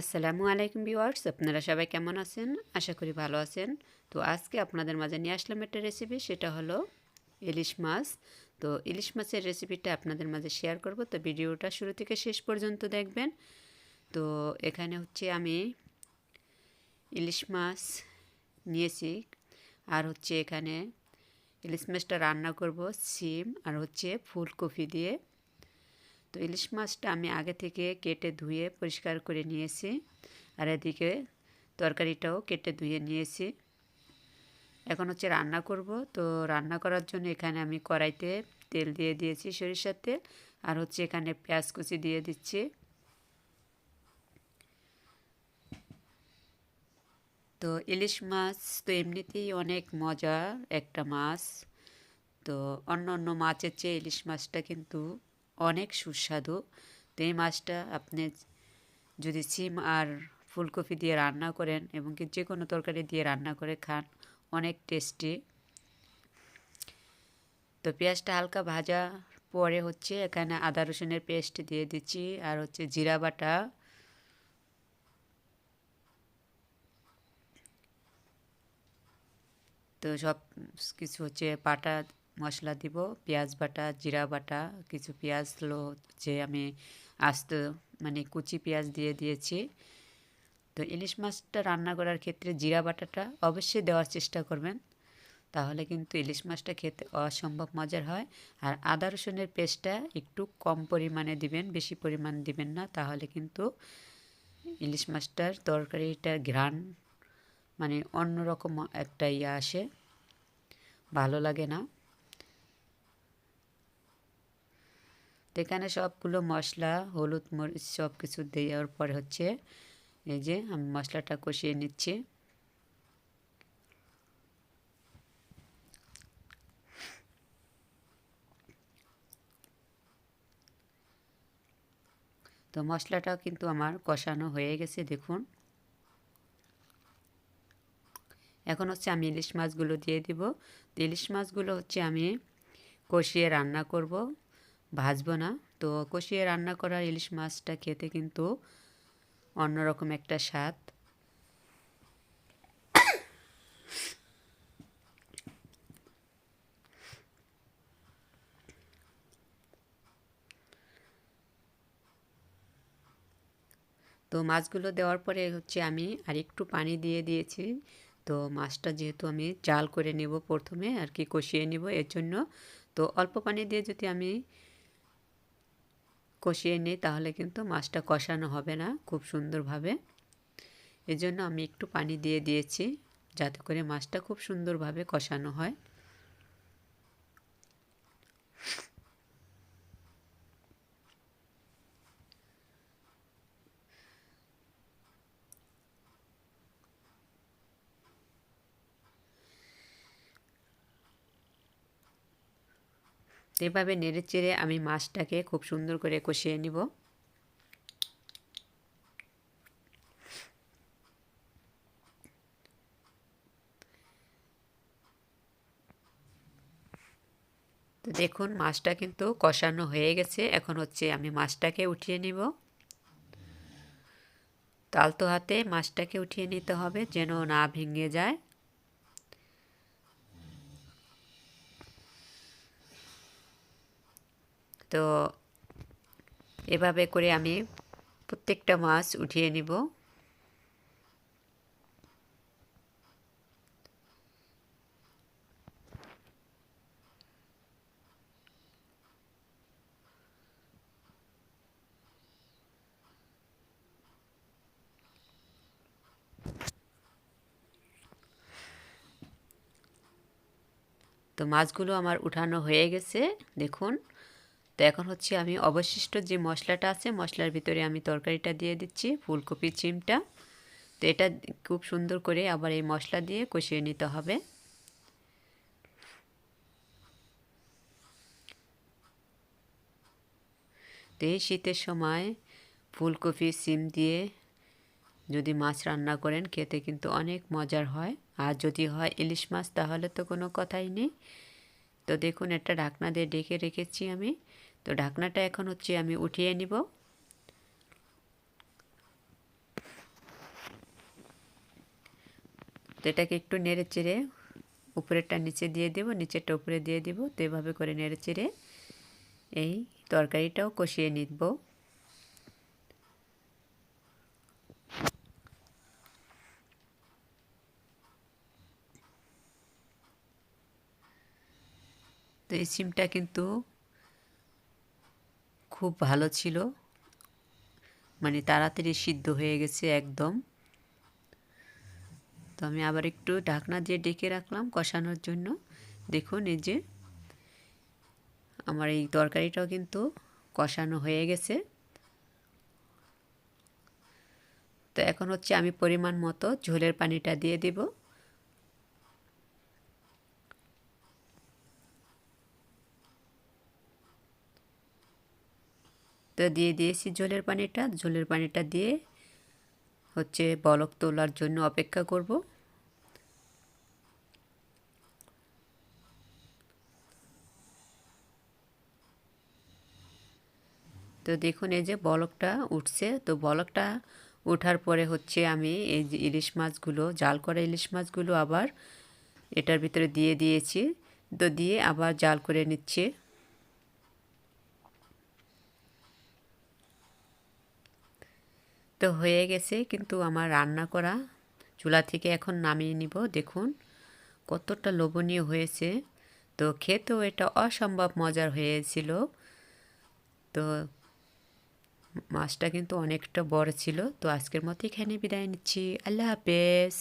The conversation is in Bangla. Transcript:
আসসালামু আলাইকুম ভিউয়ার্স, আপনারা সবাই কেমন আছেন? আশা করি ভালো আছেন। তো আজকে আপনাদের মাঝে নিয়ে আসলাম একটা রেসিপি সেটা হলো ইলিশ মাছ। তো ইলিশ মাছের রেসিপিটা আপনাদের মাঝে শেয়ার করব। তো ভিডিওটা শুরু থেকে শেষ পর্যন্ত দেখবেন। তো এখানে হচ্ছে আমি ইলিশ মাছ নিয়েছি। আর হচ্ছে এখানে ইলিশ মাছটা রান্না করব, সিম আর হচ্ছে ফুলকপি দিয়ে। তো ইলিশ মাছটা আমি আগে থেকে কেটে ধুয়ে পরিষ্কার করে নিয়েছি। আর এদিকে তরকারিটাও কেটে ধুয়ে নিয়েছি। এখন হচ্ছে রান্না করব। তো রান্না করার জন্য এখানে আমি কড়াইতে তেল দিয়ে দিয়েছি সরিষার তেল। আর হচ্ছে এখানে পেঁয়াজ কুচি দিয়ে দিচ্ছি। তো ইলিশ মাছ তো এমনিতেই অনেক মজা একটা মাছ। তো অন্য অন্য মাছের চেয়ে ইলিশ মাছটা কিন্তু অনেক সুস্বাদু। তো এই মাছটা আপনি যদি সিম আর ফুলকপি দিয়ে রান্না করেন এবং কি যে কোনো তরকারি দিয়ে রান্না করে খান, অনেক টেস্টি তো পেঁয়াজটা হালকা ভাজা পরে হচ্ছে এখানে আদা রসুনের পেস্ট দিয়ে দিচ্ছি আর হচ্ছে জিরা বাটা। তো সব কিছু হচ্ছে বাটা মশলা দিব, পেঁয়াজ বাটা, জিরা বাটা, কিছু পেঁয়াজ লো, যে আমি আস্ত মানে কুচি পেঁয়াজ দিয়ে দিয়েছি। তো ইলিশ মাছটা রান্না করার ক্ষেত্রে জিরা বাটাটা অবশ্যই দেওয়ার চেষ্টা করবেন। তাহলে কিন্তু ইলিশ মাছটা খেতে অসম্ভব মজার হয়। আর আদা রসুনের পেস্টটা একটু কম পরিমাণে দিবেন, বেশি পরিমাণ দিবেন না, তাহলে কিন্তু ইলিশ মাছটার তরকারিটার ঘ্রাণ মানে অন্যরকম একটা ইয়ে আসে। ভালো লাগে না। তো এখানে সবগুলো মশলা, হলুদ মরিচ সব কিছু দেওয়ার পরে হচ্ছে এই যে আমি মশলাটা কষিয়ে নিচ্ছি। তো মশলাটা কিন্তু আমার কষানো হয়ে গেছে, দেখুন। এখন হচ্ছে আমি ইলিশ মাছগুলো দিয়ে দিব। ইলিশ মাছগুলো হচ্ছে আমি কষিয়ে রান্না করব। ভাজবো না। তো কষিয়ে রান্না করা ইলিশ মাছটা খেতে কিন্তু অন্যরকম একটা স্বাদ। তো মাছগুলো দেওয়ার পরে হচ্ছে আমি আর একটু পানি দিয়ে দিয়েছি। তো মাছটা যেহেতু আমি জাল করে নেব প্রথমে আর কি কষিয়ে নেব এর জন্য। তো অল্প পানি দিয়ে যদি আমি কষিয়ে নিই, তাহলে কিন্তু মাছটা কষানো হবে না খুব সুন্দরভাবে। এজন্য আমি একটু পানি দিয়ে দিয়েছি, যাতে করে মাছটা খুব সুন্দরভাবে কষানো হয়। এভাবে নেড়ে চেড়ে আমি মাছটাকে খুব সুন্দর করে কষিয়ে নিব। তো দেখুন, মাছটা কিন্তু কষানো হয়ে গেছে। এখন হচ্ছে আমি মাছটাকে উঠিয়ে নিব। তালতো হাতে মাছটাকে উঠিয়ে নিতে হবে যেন না ভেঙে যায়। তো এভাবে করে আমি প্রত্যেকটা মাছ উঠিয়ে নিব। তো মাছগুলো আমার উঠানো হয়ে গেছে, দেখুন। তো এখন হচ্ছে আমি অবশিষ্ট যে মশলাটা আছে, মশলার ভিতরে আমি তরকারিটা দিয়ে দিচ্ছি, ফুলকপি, চিমটা। তো এটা খুব সুন্দর করে আবার এই মশলা দিয়ে কষিয়ে নিতে হবে। তো এই শীতের সময় ফুলকপি, সিম দিয়ে যদি মাছ রান্না করেন, খেতে কিন্তু অনেক মজার হয়। আর যদি হয় ইলিশ মাছ, তাহলে তো কোনো কথাই নেই। তো দেখুন, একটা ঢাকনা দিয়ে ডেকে রেখেছি আমি। তো ঢাকনাটা এখন হচ্ছে আমি উঠিয়ে নিব। তো এটাকে একটু নেড়ে চেড়ে উপরেরটা নিচে দিয়ে দেব, নিচেরটা উপরে দিয়ে দেব। তো এভাবে করে নেড়ে চেড়ে এই তরকারিটাও কষিয়ে নিব। তো এই সিমটা কিন্তু খুব ভালো ছিল। মানে তাড়াতাড়ি সিদ্ধ হয়ে গেছে একদম। তো আমি আবার একটু ঢাকনা দিয়ে ডেকে রাখলাম কষানোর জন্য। দেখুন এই যে আমার এই তরকারিটাও কিন্তু কষানো হয়ে গেছে। তো এখন হচ্ছে আমি পরিমাণ মতো ঝোলের পানিটা দিয়ে দেব। তো দিয়ে দিয়েছি ঝোলের পানিটা। ঝোলের পানিটা দিয়ে হচ্ছে বলক তোলার জন্য অপেক্ষা করব। তো দেখুন, এই যে বলকটা উঠছে। তো বলকটা ওঠার পরে হচ্ছে আমি এই যে ইলিশ মাছগুলো, জাল করা ইলিশ মাছগুলো আবার এটার ভিতরে দিয়ে দিয়েছি। তো দিয়ে আবার জাল করে নিচ্ছে। তো হয়ে গেছে, কিন্তু আমার রান্না করা চুলা থেকে এখন নামিয়ে নিব। দেখুন, কতটা লোভনীয় হয়েছে। তো খেতেও এটা অসম্ভব মজার হয়েছিল। তো মাছটা কিন্তু অনেকটা বড় ছিল। তো আজকের মতো এখানে বিদায় নিচ্ছি। আল্লাহ হাফেজ।